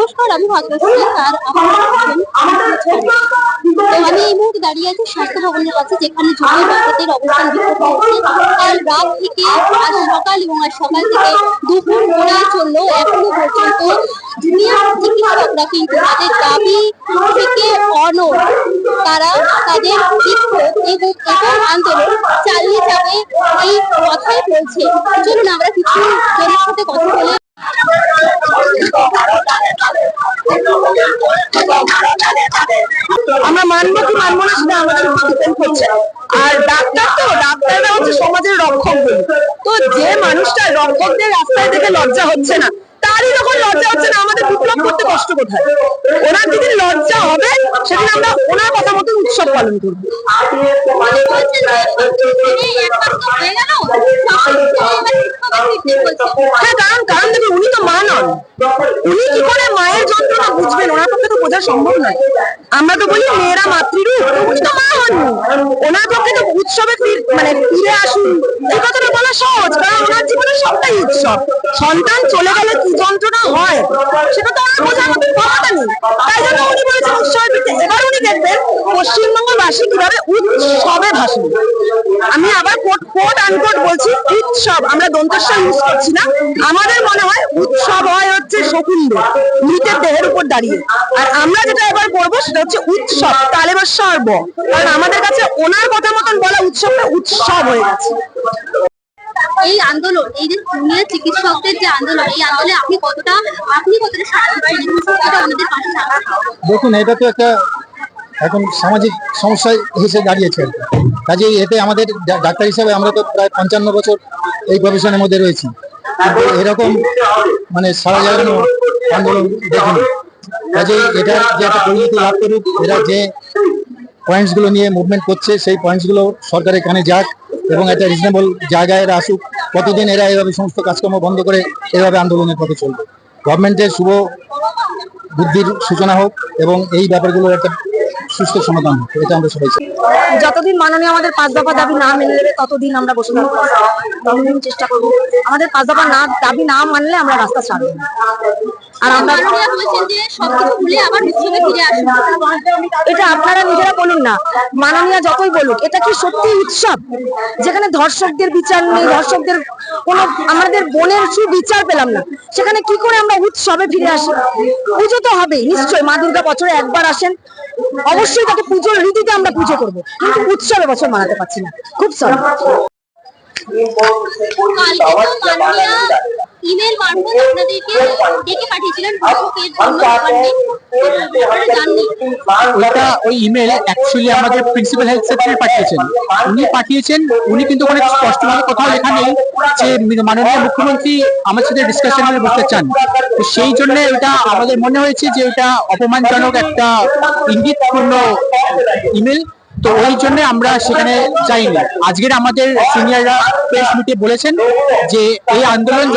নমস্কার, আমি আর আমি এই মুহূর্তে দাঁড়িয়ে আছি স্বাস্থ্য ভবনের কাছে, যেখানে জুনিয়র ডাক্তারদের অবস্থান বিক্ষোভ হচ্ছে কাল রাত থেকে আজ সকাল এবং আজ সকাল থেকে দুপুর গড়িয়ে চলল, এখনও পর্যন্ত জুনিয়র চিকিৎসকরা কিন্তু তাদের দাবি থেকে অনড়। তারা তাদের বিক্ষোভ এবং এবং আন্দোলন চালিয়ে যাবে এই কথাই বলছে। চলুন আমরা কিছু জনের সাথে কথা বলে আমরা মানবো কি মানবো না সেটা আমাদের করছে। আর ডাক্তার তো, ডাক্তাররা হচ্ছে সমাজের রক্ষক তো যে মানুষটা রক্ষকদের রাস্তায় দেখে লজ্জা হচ্ছে না, তারই যখন লজ্জা হচ্ছে না, আমাদের বিপ্লব করতে কষ্ট কোথায়? ওনার যেদিন লজ্জা হবে, সেদিন আমরা ওনার কথা মতো উৎসব পালন করব। হয়ে কারণ উনি তো মা নন। উনি কি করে মায়ের যন্ত্রণা বুঝবেন? ওনার পক্ষে তো বোঝা সম্ভব নয়। আমরা তো বলি মেয়েরা মাতৃরূপ, উনি তো মা হননি। ওনার পক্ষে তো উৎসবে মানে ফিরে আসুন। এই কথাটা বলা সহজ, কারণ ওনার জীবনে সবটাই উৎসব। সন্তান চলে গেলে কি যন্ত্রণা হয়, সেটা তো ওনার বোঝার মতো ক্ষমতা নেই। তাই জন্য উনি বলেছেন উৎসবে ফিরতে এবার উনি দেখবেন পশ্চিমবঙ্গবাসী কীভাবে উৎসবে ভাসবে আমি আবার কোট কোট আনকোট বলছি উৎসব আমরা দন্তস্ব ইউজ করছি না। আমাদের মনে হয় উৎসব হয় হচ্ছে শকুন্ড মৃতের দেহের উপর দাঁড়িয়ে। আর আমরা যেটা এবার করব সেটা হচ্ছে উৎসব তালে বা সর্ব। কারণ আমাদের কাছে ওনার কথা মতন বলা উৎসবটা উৎসব হয়ে গেছে। এই আন্দোলন এই যে জুনিয়র চিকিৎসকদের যে আন্দোলন এই আন্দোলনে আপনি কতটা আপনি কতটা আমাদের পাশে দেখুন এটা তো একটা এখন সামাজিক সমস্যা হিসেবে দাঁড়িয়েছে আর কি। কাজেই এতে আমাদের ডাক্তার হিসাবে আমরা তো প্রায় পঞ্চান্ন বছর এই প্রফেশনের মধ্যে রয়েছি। এরকম মানে সারা জাগানো আন্দোলন দেখিনি। কাজেই এটার যে একটা পরিণতি লাভ করুক, এরা যে পয়েন্টসগুলো নিয়ে মুভমেন্ট করছে, সেই পয়েন্টসগুলো সরকারের কানে যাক এবং একটা রিজনেবল জায়গায় এরা আসুক। কতদিন এরা এভাবে সমস্ত কাজকর্ম বন্ধ করে এভাবে আন্দোলনের পথে চলবে? গভর্নমেন্টের শুভ বুদ্ধির সূচনা হোক এবং এই ব্যাপারগুলো একটা সুস্থ সমাধান এটা আমরা সবাই। যতদিন মাননীয় আমাদের পাঁচ দফা দাবি না মেনে নেবে, ততদিন আমরা বসে থাকব চেষ্টা করব আমাদের পাঁচ দফা না দাবি না মানলে আমরা রাস্তা ছাড়বো। আর আমরা বলছেন যে সবকিছু ভুলে আবার উৎসবে ফিরে আসুন এটা আপনারা নিজেরা বলুন না। মাননীয় যতই বলুক এটা কি সত্যি উৎসব? যেখানে ধর্ষকদের বিচার নেই ধর্ষকদের কোনো আমাদের বোনের সুবিচার পেলাম না। সেখানে কি করে আমরা উৎসবে ফিরে আসি? পুজো তো হবেই নিশ্চয়ই মা দুর্গা বছরে একবার আসেন। অবশ্যই তাকে পুজোর রীতিতে আমরা পুজো করব কিন্তু উৎসবে বছর মানাতে পারছি না। খুব সরি ইমেল মারফত আপনাদেরকে ডেকে পাঠিয়েছিলেন বৈঠকের জন্য আপনারা জাননি এটা ওই ইমেল অ্যাকচুয়ালি আমাদের প্রিন্সিপাল হেলথ সেক্রেটারি পাঠিয়েছেন। উনি পাঠিয়েছেন উনি কিন্তু অনেক স্পষ্টভাবে কোথাও লেখা নেই যে মাননীয় মুখ্যমন্ত্রী আমার সাথে ডিসকাশন বসতে চান। তো সেই জন্য এটা আমাদের মনে হয়েছে যে এটা অপমানজনক একটা ইঙ্গিতপূর্ণ ইমেল তো ওই জন্য আমরা সেখানে যাইনি। আজকের আমাদের সিনিয়ররা প্রেস মিটে বলেছেন যে এই আন্দোলন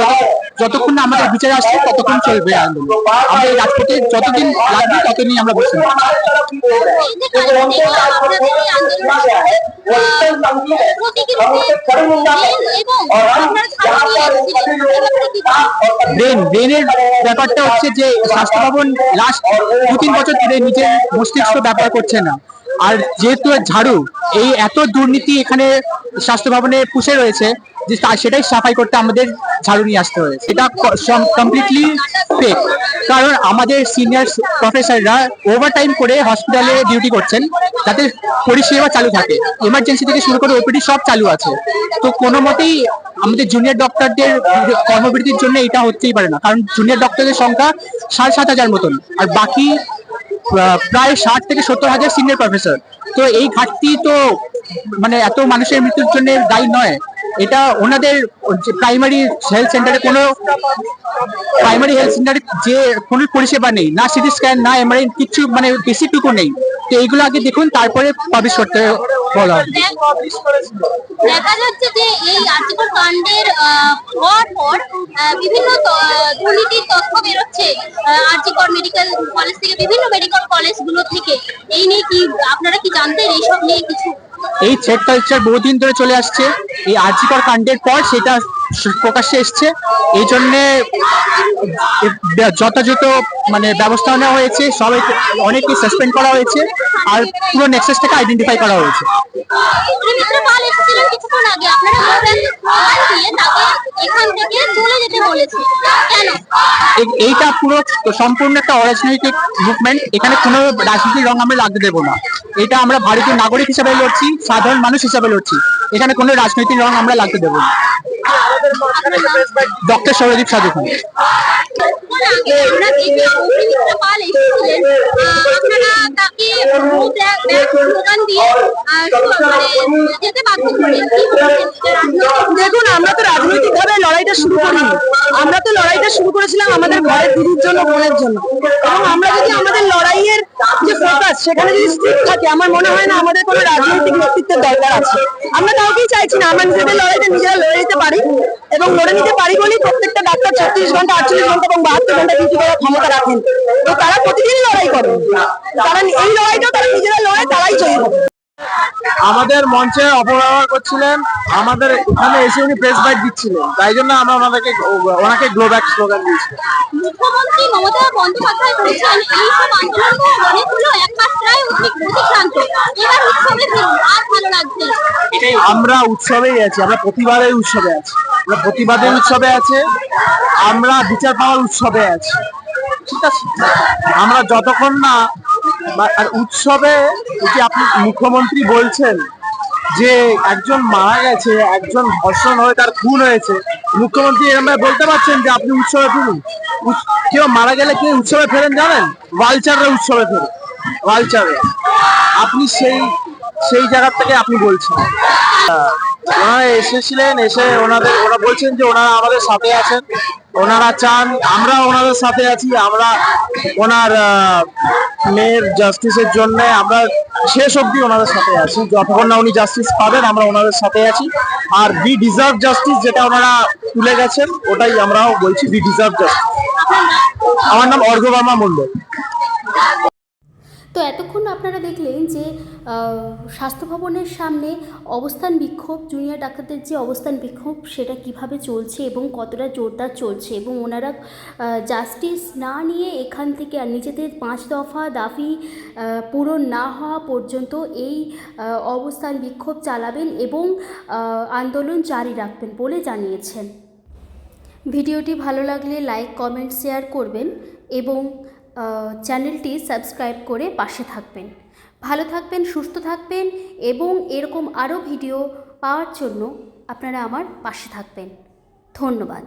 যতক্ষণ না আমাদের বিচার আসছে, ততক্ষণ চলবে আন্দোলন। আমরা এই রাজপথে যতদিন লাগবে ততদিন আমরা বসে ব্রেনের ব্যাপারটা হচ্ছে যে স্বাস্থ্য ভবন লাস্ট দু তিন বছর ধরে নিজের মস্তিষ্ক ব্যাপার করছে না। আর যেহেতু ঝাড়ু, এই এত দুর্নীতি এখানে স্বাস্থ্য ভবনে পুষে রয়েছে যে সেটাই সাফাই করতে আমাদের ঝাড়ু নিয়ে আসতে হয়েছে। এটা কমপ্লিটলি ফেক কারণ আমাদের সিনিয়র প্রফেসররা ওভার টাইম করে হসপিটালে ডিউটি করছেন, যাতে পরিষেবা চালু থাকে। এমার্জেন্সি থেকে শুরু করে ওপিডি সব চালু আছে। তো কোনো মতেই আমাদের জুনিয়র ডক্টরদের কর্মবিরতির জন্য এটা হতেই পারে না। কারণ জুনিয়র ডক্টরদের সংখ্যা সাড়ে সাত হাজার মতন। আর বাকি প্রায় ষাট থেকে সত্তর হাজার সিনিয়র প্রফেসর তো এই ঘাটতি তো মানে এত মানুষের মৃত্যুর জন্য দায়ী নয়। এটা ওনাদের প্রাইমারি হেলথ সেন্টারে কোনো প্রাইমারি হেলথ সেন্টারে যে কোনো পরিষেবা নেই, না সিটি স্ক্যান না এমআরআই কিছু মানে বেসিকটুকু নেই। তো এইগুলো আগে দেখুন, তারপরে পাবলিশ করতে বলা হবে। দেখা যাচ্ছে যে এই আর্টিকেল কাণ্ডের পর পর বিভিন্ন দুর্নীতির তথ্য বেরোচ্ছে আর্টিকল মেডিকেল কলেজ থেকে, বিভিন্ন মেডিকেল কলেজগুলো থেকে। এই নিয়ে কি আপনারা কি জানতেন? এইসব নিয়ে কিছু এই থ্রেড কালচার বহুদিন ধরে চলে আসছে। এই আর্জিকর কাণ্ডের পর সেটা প্রকাশ্যে এসছে। এই জন্যে যথাযথ মানে ব্যবস্থা নেওয়া হয়েছে। সবাই অনেককে সাসপেন্ড করা হয়েছে। আর পুরো নেক্সাসটাকে আইডেন্টিফাই করা হয়েছে। এখান থেকে চলে যেতে বলেছে। কেন? এইটা পুরো সম্পূর্ণ একটা অরাজনৈতিক মুভমেন্ট এখানে কোনো রাজনীতির রং আমরা লাগতে দেবো না। এটা আমরা ভারতীয় নাগরিক হিসাবে লড়ছি সাধারণ মানুষ হিসাবে লড়ছি। এখানে কোনো রাজনৈতিক রং আমরা লাগতে দেবো না। ডক্টর সৌরদীপ সাধু খান। মানে দেখুন আমরা লড়াইটা শুরু করিনি। আমরা তো লড়াইটা শুরু করেছিলাম আমাদের ঘরের দিদির জন্য, বোনের জন্য। এবং আমরা যদি আমাদের লড়াইয়ের যে ফোকাস সেখানে যদি স্থির থাকে, আমার মনে হয় না আমাদের কোনো রাজনৈতিক নেতৃত্বের দরকার আছে। আমরা কাউকেই চাইছি না, আমরা নিজেদের লড়াইটা নিজেরা লড়ে নিতে পারি এবং লড়ে নিতে পারি বলেই প্রত্যেকটা ডাক্তার ছত্রিশ ঘণ্টা, আটচল্লিশ ঘণ্টা এবং বাহাত্তর ঘণ্টা ডিউটি করার ক্ষমতা রাখেন। তো তারা প্রতিদিনই লড়াই করেন তারা এই লড়াইটাও তারা নিজেরা লড়ে, তারাই হবে আমাদের মঞ্চে অপব্যবহার করছিলেন আমাদের এখানে এসে উনি প্রেস বাইট দিচ্ছিলেন। তাই জন্য আমরা ওনাকে গ্লোব্যাক স্লোগান দিয়েছি মুখ্যমন্ত্রী মমতা বন্দ্যোপাধ্যায় বলেছেন এইসব আন্দোলন অনেকগুলো এক মাত্রায় অতি- অতিক্রান্ত এবার উৎসবে আর ভালো লাগছে আমরা উৎসবেই আছি আমরা প্রতিবাদের উৎসবে আছি। আমরা প্রতিবাদের উৎসবে আছে আমরা বিচার পাওয়ার উৎসবে আছি। ঠিক আছে? আমরা যতক্ষণ না আর উৎসবে যে আপনি মুখ্যমন্ত্রী বলছেন যে একজন মারা গেছে, একজন ধর্ষণ হয়ে তার খুন হয়েছে, মুখ্যমন্ত্রী এরকম বলতে পারছেন যে আপনি উৎসবে ফিরুন। কেউ মারা গেলে কেউ উৎসবে ফেরেন জানেন? ওয়ালচারে উৎসবে ফেরেন ওয়ালচারে আপনি সেই সেই জায়গার থেকে আপনি বলছেন। ওনারা এসেছিলেন, এসে ওনাদের ওরা বলছেন যে ওনারা আমাদের সাথে আছেন, ওনারা চান, আমরা ওনাদের সাথে আছি, আমরা ওনার মেয়ের জাস্টিসের জন্য আমরা শেষ অবধি ওনাদের সাথে আছি। যতক্ষণ না উনি জাস্টিস পাবেন, আমরা ওনাদের সাথে আছি। আর বি ডিজার্ভ জাস্টিস যেটা ওনারা তুলে গেছেন, ওটাই আমরাও বলছি বি ডিজার্ভ জাস্টিস আমার নাম অর্ঘ্য বর্মা মণ্ডল। তো এতক্ষণ আপনারা দেখলেন যে স্বাস্থ্য ভবনের সামনে অবস্থান বিক্ষোভ, জুনিয়র ডাক্তারদের যে অবস্থান বিক্ষোভ, সেটা কীভাবে চলছে এবং কতটা জোরদার চলছে এবং ওনারা জাস্টিস না নিয়ে এখান থেকে আর নিজেদের পাঁচ দফা দাবি পূরণ না হওয়া পর্যন্ত এই অবস্থান বিক্ষোভ চালাবেন এবং আন্দোলন জারি রাখবেন বলে জানিয়েছেন। ভিডিওটি ভালো লাগলে লাইক, কমেন্ট, শেয়ার করবেন এবং চ্যানেলটি সাবস্ক্রাইব করে পাশে থাকবেন। ভালো থাকবেন, সুস্থ থাকবেন এবং এরকম আরও ভিডিও পাওয়ার জন্য আপনারা আমার পাশে থাকবেন। ধন্যবাদ।